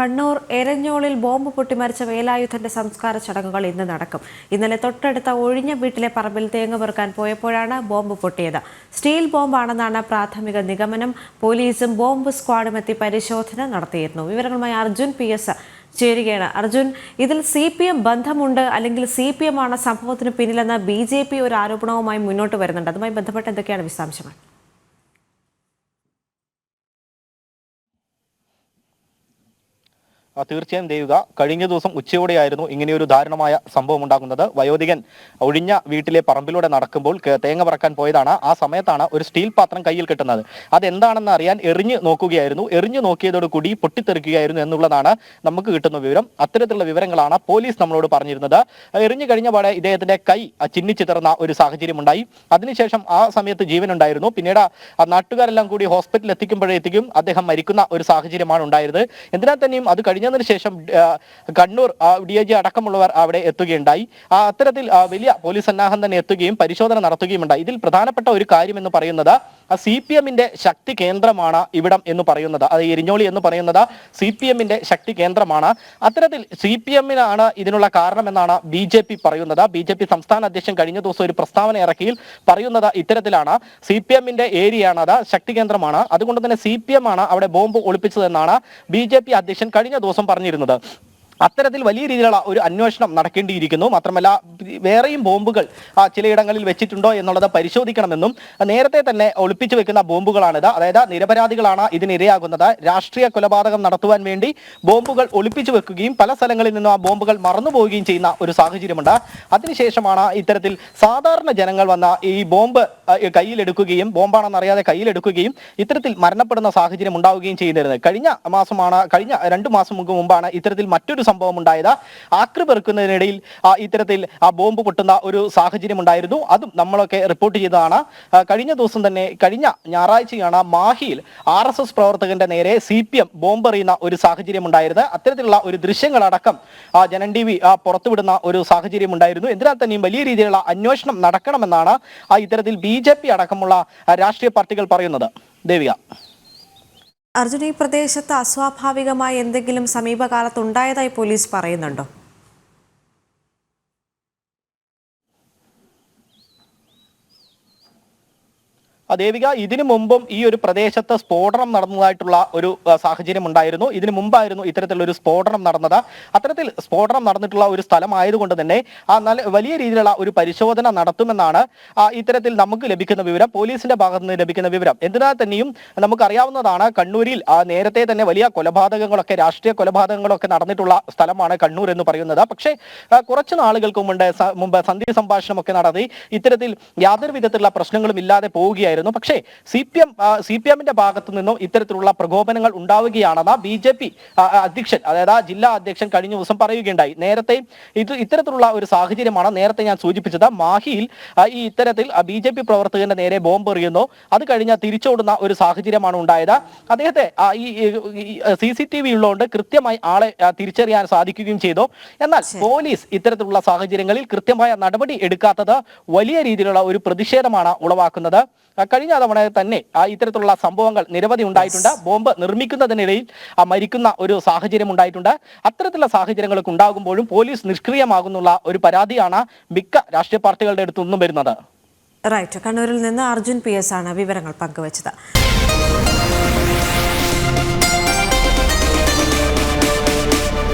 Kannur എരഞ്ഞോളിൽ bomb പൊട്ടി മരിച്ച വേലായുധന്റെ സംസ്കാര ചടങ്ങുകൾ ഇന്ന് നടക്കും. ഇന്നലെ തൊട്ടടുത്ത ഒഴിഞ്ഞ വീട്ടിലെ പറമ്പിൽ തേങ്ങ പെറുക്കാൻ പോയപ്പോഴാണ് ബോംബ് പൊട്ടിയത്. സ്റ്റീൽ ബോംബാണെന്നാണ് പ്രാഥമിക നിഗമനം. പോലീസും ബോംബ് സ്ക്വാഡും എത്തി പരിശോധന നടത്തിയിരുന്നു. വിവരങ്ങളുമായി അർജുൻ പി എസ് ചേരുകയാണ്. അർജുൻ ഇതിൽ സി പി എം ബന്ധമുണ്ട് അല്ലെങ്കിൽ സി പി എം ആണ് സംഭവത്തിന് പിന്നിലെന്ന ബി ജെ പി ഒരു ആരോപണവുമായി മുന്നോട്ട് വരുന്നുണ്ട്. അതുമായി ബന്ധപ്പെട്ട് എന്തൊക്കെയാണ് വിശദാംശങ്ങൾ? തീർച്ചയായും ദേവിക കഴിഞ്ഞ ദിവസം ഉച്ചയോടെയായിരുന്നു ഇങ്ങനെയൊരു ദാരുണമായ സംഭവം ഉണ്ടാകുന്നത്. വയോധികൻ ഒഴിഞ്ഞ വീട്ടിലെ പറമ്പിലൂടെ നടക്കുമ്പോൾ തേങ്ങ പറക്കാൻ പോയതാണ്. ആ സമയത്താണ് ഒരു സ്റ്റീൽ പാത്രം കയ്യിൽ കിട്ടുന്നത്. അതെന്താണെന്ന് അറിയാൻ എറിഞ്ഞു നോക്കുകയായിരുന്നു. എറിഞ്ഞു നോക്കിയതോടുകൂടി പൊട്ടിത്തെറിക്കുകയായിരുന്നു എന്നുള്ളതാണ് നമുക്ക് കിട്ടുന്ന വിവരം. അത്തരത്തിലുള്ള വിവരങ്ങളാണ് പോലീസ് നമ്മളോട് പറഞ്ഞിരുന്നത്. എറിഞ്ഞു കഴിഞ്ഞ പാടെ ഇദ്ദേഹത്തിന്റെ കൈ ചിന്നിച്ചിതറുന്ന ഒരു സാഹചര്യം ഉണ്ടായി അതിനുശേഷം ആ സമയത്ത് ജീവൻ ഉണ്ടായിരുന്നു പിന്നീട് ആ നാട്ടുകാരെല്ലാം കൂടി ഹോസ്പിറ്റലിൽ എത്തിക്കുമ്പോഴേക്കും അദ്ദേഹം മരിക്കുന്ന ഒരു സാഹചര്യമാണ് ഉണ്ടായത്. എന്തിനാൽ തന്നെയും അത് കഴിഞ്ഞതിന് ശേഷം കണ്ണൂർ ഡി ഐ ജി അടക്കമുള്ളവർ അവിടെ എത്തുകയുണ്ടായി. ആ അത്തരത്തിൽ വലിയ പോലീസ് സന്നാഹം തന്നെ എത്തുകയും പരിശോധന നടത്തുകയും ഉണ്ടായി ഇതിൽ പ്രധാനപ്പെട്ട ഒരു കാര്യം എന്ന് പറയുന്നത് സി പി എമ്മിന്റെ ശക്തി കേന്ദ്രമാണ് ഇവിടം എന്ന് പറയുന്നത്. അത് എരിഞ്ഞോളി എന്ന് പറയുന്നത് സി പി എമ്മിന്റെ ശക്തി കേന്ദ്രമാണ്. അത്തരത്തിൽ സി പി എമ്മിനാണ് ഇതിനുള്ള കാരണമെന്നാണ് ബി ജെ പി പറയുന്നത്. ബി ജെ പി സംസ്ഥാന അധ്യക്ഷൻ കഴിഞ്ഞ ദിവസം ഒരു പ്രസ്താവന ഇറക്കിയിൽ പറയുന്നത് ഇത്തരത്തിലാണ്. സി പി എമ്മിന്റെ ഏരിയയാണ് അത് ശക്തി കേന്ദ്രമാണ്. അതുകൊണ്ട് തന്നെ സി പി എം ആണ് അവിടെ ബോംബ് ഒളിപ്പിച്ചതെന്നാണ് ബി ജെ പി അധ്യക്ഷൻ കഴിഞ്ഞ ദിവസം പറഞ്ഞിരുന്നത്. അത്തരത്തിൽ വലിയ രീതിയിലുള്ള ഒരു അന്വേഷണം നടക്കേണ്ടിയിരിക്കുന്നു. മാത്രമല്ല വേറെയും ബോംബുകൾ ചിലയിടങ്ങളിൽ വെച്ചിട്ടുണ്ടോ എന്നുള്ളത് പരിശോധിക്കണമെന്നും നേരത്തെ തന്നെ ഒളിപ്പിച്ചു വെക്കുന്ന ബോംബുകളാണിത്. അതായത് നിരപരാധികളാണ് ഇതിനിരയാകുന്നത്. രാഷ്ട്രീയ കൊലപാതകം നടത്തുവാൻ വേണ്ടി ബോംബുകൾ ഒളിപ്പിച്ചു വെക്കുകയും പല സ്ഥലങ്ങളിൽ നിന്നും ആ ബോംബുകൾ മറന്നുപോവുകയും ചെയ്യുന്ന ഒരു സാഹചര്യമുണ്ട്. അതിനുശേഷമാണ് ഇത്തരത്തിൽ സാധാരണ ജനങ്ങൾ വന്ന ഈ ബോംബ് കയ്യിലെടുക്കുകയും ബോംബാണെന്ന് അറിയാതെ കയ്യിലെടുക്കുകയും ഇത്തരത്തിൽ മരണപ്പെടുന്ന സാഹചര്യം ഉണ്ടാവുകയും ചെയ്യുന്നിരുന്നത് കഴിഞ്ഞ മാസമാണ് കഴിഞ്ഞ രണ്ടു മാസം മുമ്പ് മുമ്പാണ് ഇത്തരത്തിൽ മറ്റൊരു സംഭവം ഉണ്ടായത്. ആക്രി പെറുക്കുന്നതിനിടയിൽ ഇത്തരത്തിൽ ആ ബോംബ് പൊട്ടുന്ന ഒരു സാഹചര്യം ഉണ്ടായിരുന്നു. അതും നമ്മളൊക്കെ റിപ്പോർട്ട് ചെയ്തതാണ്. കഴിഞ്ഞ ദിവസം തന്നെ കഴിഞ്ഞ ഞായറാഴ്ചയാണ് മാഹിയിൽ ആർ എസ് എസ് പ്രവർത്തകന്റെ നേരെ സി പി എം ബോംബെറിയുന്ന ഒരു സാഹചര്യം ഉണ്ടായിരുന്നത്. അത്തരത്തിലുള്ള ഒരു ദൃശ്യങ്ങളടക്കം ജനൻ ടി വി പുറത്തുവിടുന്ന ഒരു സാഹചര്യം ഉണ്ടായിരുന്നു. എന്തിനാൽ തന്നെയും വലിയ രീതിയിലുള്ള അന്വേഷണം നടക്കണമെന്നാണ് ആ ഇത്തരത്തിൽ ബി അടക്കമുള്ള രാഷ്ട്രീയ പാർട്ടികൾ പറയുന്നത്. ദേവിക. അർജുൻ ഈ പ്രദേശത്ത് അസ്വാഭാവികമായി എന്തെങ്കിലും സമീപകാലത്ത് ഉണ്ടായതായി പോലീസ് പറയുന്നുണ്ടോ? ദേവിക ഇതിനു മുമ്പും ഈ ഒരു പ്രദേശത്ത് സ്ഫോടനം നടന്നതായിട്ടുള്ള ഒരു സാഹചര്യം ഉണ്ടായിരുന്നു. ഇതിനു മുമ്പായിരുന്നു ഇത്തരത്തിലുള്ള ഒരു സ്ഫോടനം നടന്നത്. അത്തരത്തിൽ സ്ഫോടനം നടന്നിട്ടുള്ള ഒരു സ്ഥലമായതുകൊണ്ട് തന്നെ ആ നല്ല വലിയ രീതിയിലുള്ള ഒരു പരിശോധന നടത്തുമെന്നാണ് ഇത്തരത്തിൽ നമുക്ക് ലഭിക്കുന്ന വിവരം പോലീസിന്റെ ഭാഗത്ത് നിന്ന് ലഭിക്കുന്ന വിവരം. എന്തിനാൽ തന്നെയും നമുക്കറിയാവുന്നതാണ് കണ്ണൂരിൽ നേരത്തെ തന്നെ വലിയ കൊലപാതകങ്ങളൊക്കെ രാഷ്ട്രീയ കൊലപാതകങ്ങളൊക്കെ നടന്നിട്ടുള്ള സ്ഥലമാണ് കണ്ണൂർ എന്ന് പറയുന്നത്. പക്ഷേ കുറച്ച് നാളുകൾക്ക് മുമ്പ് മുമ്പ് സന്ധി സംഭാഷണമൊക്കെ നടത്തി ഇത്തരത്തിൽ യാതൊരു വിധത്തിലുള്ള പ്രശ്നങ്ങളും ഇല്ലാതെ പോവുകയായിരുന്നു. പക്ഷേ C P M C P എമ്മിന്റെ ഭാഗത്തു നിന്നും ഇത്തരത്തിലുള്ള പ്രകോപനങ്ങൾ ഉണ്ടാവുകയാണെന്ന് ബി ജെ പി അധ്യക്ഷൻ അതായത് ആ ജില്ലാ അധ്യക്ഷൻ കഴിഞ്ഞ ദിവസം പറയുകയുണ്ടായി. നേരത്തെ ഇത് ഇത്തരത്തിലുള്ള ഒരു സാഹചര്യമാണ് നേരത്തെ ഞാൻ സൂചിപ്പിച്ചത്. മാഹിയിൽ ഈ ഇത്തരത്തിൽ ബി ജെ പി പ്രവർത്തകന്റെ നേരെ ബോംബ് എറിയുന്നു. അത് കഴിഞ്ഞ തിരിച്ചോടുന്ന ഒരു സാഹചര്യമാണ് ഉണ്ടായത്. അദ്ദേഹത്തെ ഈ സി സി ടി വി ഉള്ളതുകൊണ്ട് കൃത്യമായി ആളെ തിരിച്ചറിയാൻ സാധിക്കുകയും ചെയ്തു. എന്നാൽ പോലീസ് ഇത്തരത്തിലുള്ള സാഹചര്യങ്ങളിൽ കൃത്യമായ നടപടി എടുക്കാത്തത് വലിയ രീതിയിലുള്ള ഒരു പ്രതിഷേധമാണ് ഉളവാക്കുന്നത്. കഴിഞ്ഞ തവണ തന്നെ ഇത്തരത്തിലുള്ള സംഭവങ്ങൾ നിരവധി ഉണ്ടായിട്ടുണ്ട്. ബോംബ് നിർമ്മിക്കുന്നതിനിടയിൽ ആ, മരിക്കുന്ന ഒരു സാഹചര്യം ഉണ്ടായിട്ടുണ്ട്. അത്തരത്തിലുള്ള സാഹചര്യങ്ങളൊക്കെ ഉണ്ടാകുമ്പോഴും പോലീസ് നിഷ്ക്രിയമാകുന്നുള്ള ഒരു പരാതിയാണ് മിക്ക രാഷ്ട്രീയ പാർട്ടികളുടെ അടുത്തു നിന്നും വരുന്നത്. റൈറ്റ് കണ്ണൂരിൽ നിന്ന് അർജുൻ പി എസ് ആണ് വിവരങ്ങൾ പങ്കുവച്ചത്.